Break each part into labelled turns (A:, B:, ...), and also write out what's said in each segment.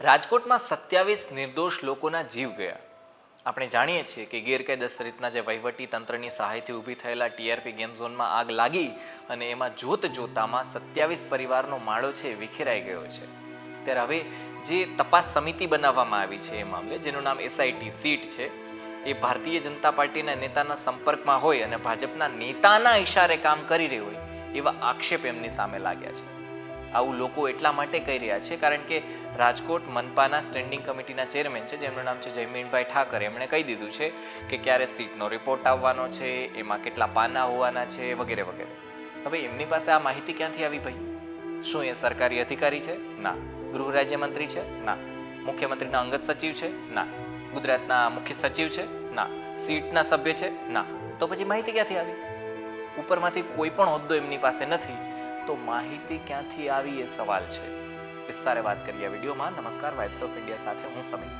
A: રાજકોટમાં સત્યાવીસ નિર્દોષ લોકોના જીવ ગયા. આપણે જાણીએ છીએ કે ગેરકાયદેસર રીતના જે વહીવટી તંત્રની સહાયથી ઊભી થયેલા ટીઆરપી ગેમ ઝોનમાં આગ લાગી અને એમાં જોત જોતામાં સત્યાવીસ પરિવારનો માળો છે વિખેરાઈ ગયો છે. ત્યારે હવે જે તપાસ સમિતિ બનાવવામાં આવી છે એ મામલે, જેનું નામ એસઆઈટી સીટ છે, એ ભારતીય જનતા પાર્ટીના નેતાના સંપર્કમાં હોય અને ભાજપના નેતાના ઈશારે કામ કરી રહી હોય એવા આક્ષેપ એમની સામે લાગ્યા છે. આવું લોકો એટલા માટે કહી રહ્યા છે, કારણ કે રાજકોટ મનપાના સ્ટેન્ડિંગ કમિટીના ચેરમેન છે, જેમનું નામ છે જયમીનભાઈ ઠાકર. એમણે કહી દીધું છે કે ક્યારે સીટનો રિપોર્ટ આવવાનો છે, એમાં કેટલા પાના હોવાના છે, વગેરે વગેરે. હવે એમની પાસે આ માહિતી ક્યાંથી આવી ભાઈ? શું એ સરકારી અધિકારી છે? ના. ગૃહ રાજ્યમંત્રી છે? ના. મુખ્યમંત્રીના અંગત સચિવ છે? ના. ગુજરાતના મુખ્ય સચિવ છે? ના. સીટના સભ્ય છે? ના. તો પછી માહિતી ક્યાંથી આવી? ઉપરમાંથી કોઈ પણ હોદ્દો એમની પાસે નથી. તો માહિતી ક્યાંથી આવી એ સવાલ છે. વિસ્તારે વાત કરીએ વિડીયોમાં. નમસ્કાર વાઇબ્સ ઓફ ઇન્ડિયા સાથે હું સમીર.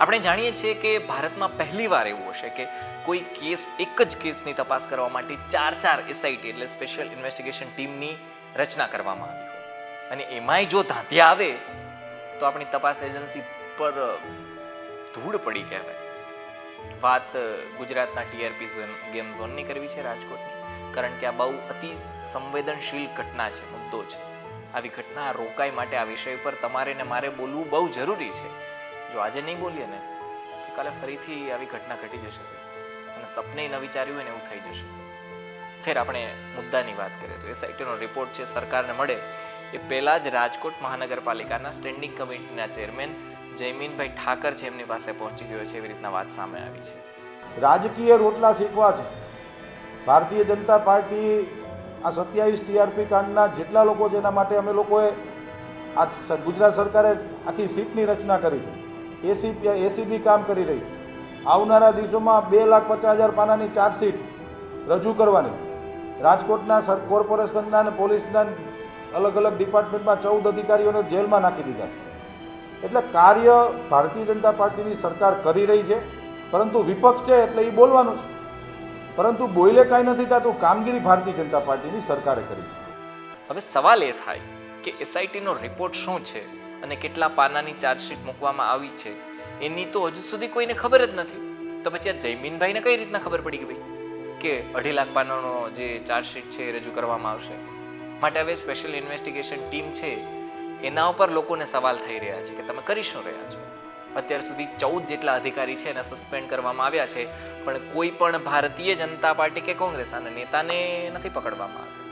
A: આપણે જાણીએ છીએ કે ભારતમાં પહેલીવાર એવું હશે કે કોઈ કેસ, એક જ કેસની તપાસ કરવા માટે ચાર ચાર એસઆઈટી એટલે સ્પેશિયલ ઇન્વેસ્ટિગેશન ટીમની રચના કરવામાં આવી અને એમાંય જો ધાંધ્યા આવે, તો આપણી તપાસ એજન્સી પર ધૂળ પડી કહેવાય. વાત ગુજરાતના ટીઆરપી ગેમ ઝોનની કરવી છે રાજકોટની. કારણ કે આ બહુ અતિ સંવેદનશીલ ઘટના છે, મુદ્દો છે. આવી ઘટના રોકાય માટે આ વિષય પર તમારે ને મારે બોલવું બહુ જરૂરી છે. જો આજે નહીં બોલીએ ને, તો કાલે ફરીથી આવી ઘટના ઘટી જશે. અને સપને ન વિચાર્યું હોય ને એવું થઈ જશે. ફેર આપણે મુદ્દાની વાત કરીએ તો એસઆઈટીનો રિપોર્ટ છે, સરકારને મળે એ પહેલાં જ રાજકોટ મહાનગરપાલિકાના સ્ટેન્ડિંગ કમિટીના ચેરમેન જયમીનભાઈ ઠાકર છે, એમની પાસે પહોંચી ગયો છે, એવી રીતના વાત સામે આવી છે.
B: રાજકીય રોટલા શીખવા છે. ભારતીય જનતા પાર્ટી આ સત્યાવીસ ટીઆરપી કાંડના જેટલા લોકો એના માટે અમે લોકોએ આ ગુજરાત સરકારે આખી સીટની રચના કરી છે. એસી એસીબી કામ કરી રહી છે. આવનારા દિવસોમાં બે લાખ પચાસ હજાર પાનાની ચાર્જશીટ રજૂ કરવાની. રાજકોટના સર, કોર્પોરેશનના અને પોલીસના અલગ અલગ ડિપાર્ટમેન્ટમાં ચૌદ અધિકારીઓને જેલમાં નાખી દીધા છે. એટલે કાર્ય ભારતીય જનતા પાર્ટીની સરકાર કરી રહી છે, પરંતુ વિપક્ષ છે એટલે એ બોલવાનું છે. પરંતુ બોયલે કાંઈ નથી થતું કામગીરી ભારતીય જનતા પાર્ટીની સરકારે કરી છે.
A: હવે સવાલ એ થાય કે એસઆઈટીનો રિપોર્ટ શું છે અને કેટલા પાનાની ચાર્જશીટ મૂકવામાં આવી છે? એની તો હજુ સુધી કોઈને ખબર જ નથી. તો પછી આ જયમીનભાઈને કઈ રીતના ખબર પડી કે ભાઈ કે અઢી લાખ પાનાનો જે ચાર્જશીટ છે એ રજૂ કરવામાં આવશે? માટે હવે સ્પેશિયલ ઇન્વેસ્ટિગેશન ટીમ છે, એના ઉપર લોકોને સવાલ થઈ રહ્યા છે કે તમે કરી શું રહ્યા છો? અત્યાર સુધી ચૌદ જેટલા અધિકારી છે એને સસ્પેન્ડ કરવામાં આવ્યા છે. પણ કોઈ પણ ભારતીય જનતા પાર્ટી કે કોંગ્રેસ અને નેતાને નથી પકડવામાં આવ્યો.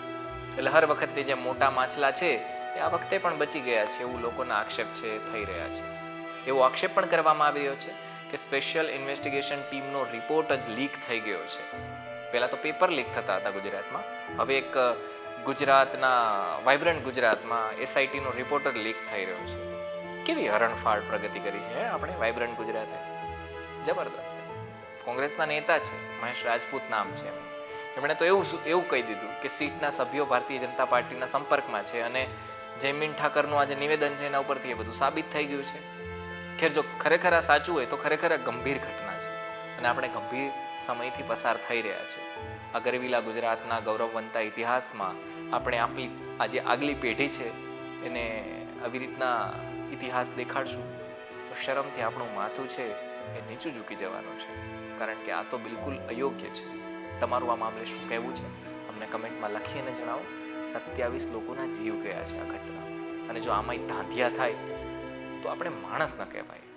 A: એટલે હર વખતે જે મોટા માછલા છે, એ આ વખતે પણ બચી ગયા છે એવું લોકોના આક્ષેપ છે, થઈ રહ્યા છે. એવો આક્ષેપ પણ કરવામાં આવી રહ્યો છે કે સ્પેશિયલ ઇન્વેસ્ટિગેશન ટીમનો રિપોર્ટ જ લીક થઈ ગયો છે. પહેલાં તો પેપર લીક થતા હતા ગુજરાતમાં. હવે એક ગુજરાતના વાઇબ્રન્ટ ગુજરાતમાં એસઆઈટીનો રિપોર્ટ જ લીક થઈ રહ્યો છે. કેવી હરણફાળ પ્રગતિ કરી છે આપણે વાઇબ્રન્ટ ગુજરાતે. જબરદસ્ત. કોંગ્રેસના નેતા છે, મહેશ રાજપૂત નામ છે. એમણે તો એવું એવું કહી દીધું કે સીટના સભ્યો ભારતીય જનતા પાર્ટીના સંપર્કમાં છે અને જયમીન ઠાકરનું આ જે નિવેદન છે એના ઉપરથી એ બધું સાબિત થઈ ગયું છે. ખેર, જો ખરેખર આ સાચું હોય તો ખરેખર આ ગંભીર ઘટના છે અને આપણે ગંભીર સમયથી પસાર થઈ રહ્યા છે. આ ગુજરાતના ગૌરવવંતા ઇતિહાસમાં આપણે આપણી આ જે આગલી પેઢી છે એને આવી રીતના ઇતિહાસ દેખાડશું, તો શરમથી આપણું માથું છે એ નીચું ઝૂકી જવાનું છે. કારણ કે આ તો બિલકુલ અયોગ્ય છે. તમારું આ મામલે શું કહેવું છે? અમને કમેન્ટમાં લખીને જણાવો. સત્યાવીસ લોકોના જીવ ગયા છે આ ઘટના. અને જો આમાંય ધાંધિયા થાય, તો આપણે માણસ ન કહેવાય.